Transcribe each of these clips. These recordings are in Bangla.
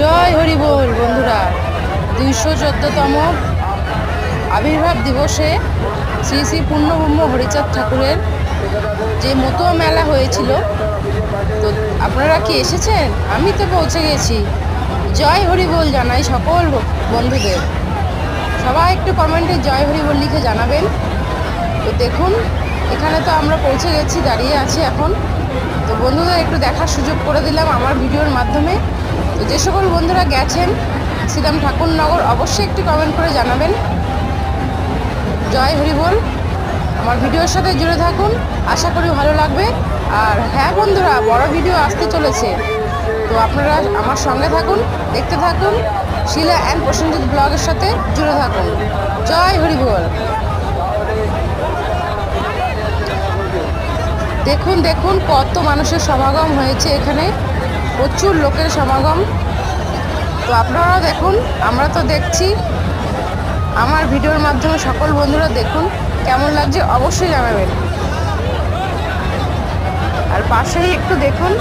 জয় হরি বল বন্ধুরা। দুইশো চোদ্দতম আবির্ভাব দিবসে শ্রী শ্রী পূর্ণব্রহ্ম হরিচাঁদ ঠাকুরের যে মতুয়া মেলা হয়েছিল, তো আপনারা কি এসেছেন? আমি তো পৌঁছে গেছি। জয় হরি বল জানাই সকল বন্ধুদের। সবাই একটু কমেন্টে জয় হরি বল লিখে জানাবেন। তো দেখুন, এখানে তো আমরা পৌঁছে গেছি, দাঁড়িয়ে আছি এখন। তো বন্ধুদের একটু দেখার সুযোগ করে দিলাম আমার ভিডিওর মাধ্যমে। তো যে সকল বন্ধুরা গেছেন, শ্রীরাম ঠাকুরনগর অবশ্যই একটি কমেন্ট করে জানাবেন। জয় হরি বল। আমার ভিডিওর সাথে জুড়ে থাকুন। আশা করি ভালো লাগবে। আর হ্যাঁ বন্ধুরা, বড় ভিডিও আসতে চলেছে। তো আপনারা আমার সঙ্গে থাকুন, দেখতে থাকুন। শিলা অ্যান্ড প্রসেনজিৎ ব্লগের সাথে জুড়ে থাকুন। জয় হরি বল। দেখুন দেখুন কত মানুষের সমাগম হয়েছে এখানে। প্রচুর লোকের সমাগম। তো আপনারাও দেখুন, আমরা তো দেখছি। আমার ভিডিওর মাধ্যমে সকল বন্ধুরা দেখুন, কেমন লাগছে অবশ্যই জানাবেন। আর পাশেই একটু দেখুন,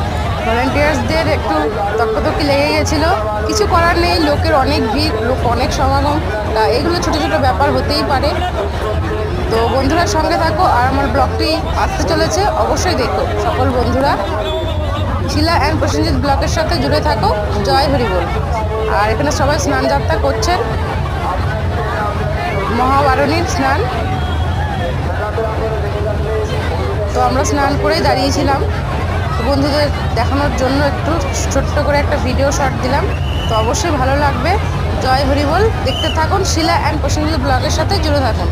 ভলেন্টিয়ার্সদের একটু তক্কতক্কি লেগে গেছিল। কিছু করার নেই, লোকের অনেক ভিড়, লোক অনেক সমাগম। তা এগুলো ছোটো ছোটো ব্যাপার হতেই পারে। তো বন্ধুরা সঙ্গে থাকো, আর আমার ব্লগটি আসতে চলেছে, অবশ্যই দেখো সকল বন্ধুরা। শিলা অ্যান্ড প্রসেনজিৎ ব্লকের সাথে জুড়ে থাকো। জয় হরি বল আর এখানে সবাই স্নান যাত্রা করছেন মহাবারণীর স্নান। তো আমরা স্নান করেই দাঁড়িয়েছিলাম। বন্ধুদের দেখানোর জন্য একটু ছোট্ট করে একটা ভিডিও শট দিলাম। তো অবশ্যই ভালো লাগবে। জয় হরি বল দেখতে থাকুন শিলা অ্যান্ড প্রসেনজিৎ ব্লগের সাথে জুড়ে থাকুন।